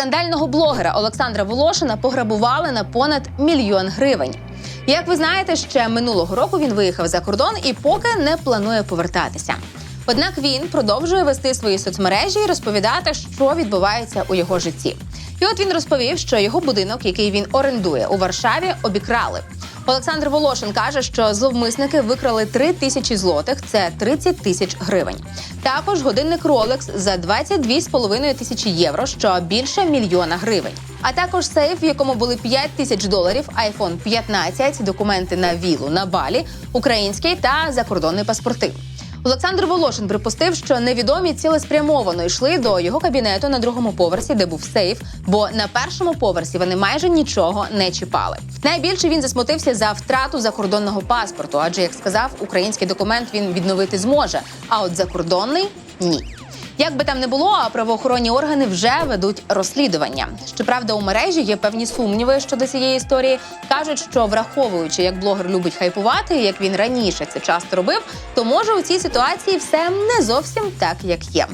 Скандального блогера Олександра Волошина пограбували на понад мільйон гривень. Як ви знаєте, ще минулого року він виїхав за кордон і поки не планує повертатися. Однак він продовжує вести свої соцмережі і розповідати, що відбувається у його житті. І от він розповів, що його будинок, який він орендує у Варшаві, обікрали. Олександр Волошин каже, що зловмисники викрали 3 тисячі злотих, це 30 тисяч гривень. Також годинник Rolex за 22,5 тисячі євро, що більше мільйона гривень. А також сейф, в якому були 5 тисяч доларів, iPhone 15, документи на вілу на балі, український та закордонний паспорти. Олександр Волошин припустив, що невідомі цілеспрямовано йшли до його кабінету на другому поверсі, де був сейф, бо на першому поверсі вони майже нічого не чіпали. Найбільше він засмутився за втрату закордонного паспорту, адже як сказав, український документ він відновити зможе, а от закордонний ні. Як би там не було, а правоохоронні органи вже ведуть розслідування. Щоправда, у мережі є певні сумніви щодо цієї історії. кажуть, що враховуючи, як блогер любить хайпувати, як він раніше це часто робив, то може у цій ситуації все не зовсім так, як є.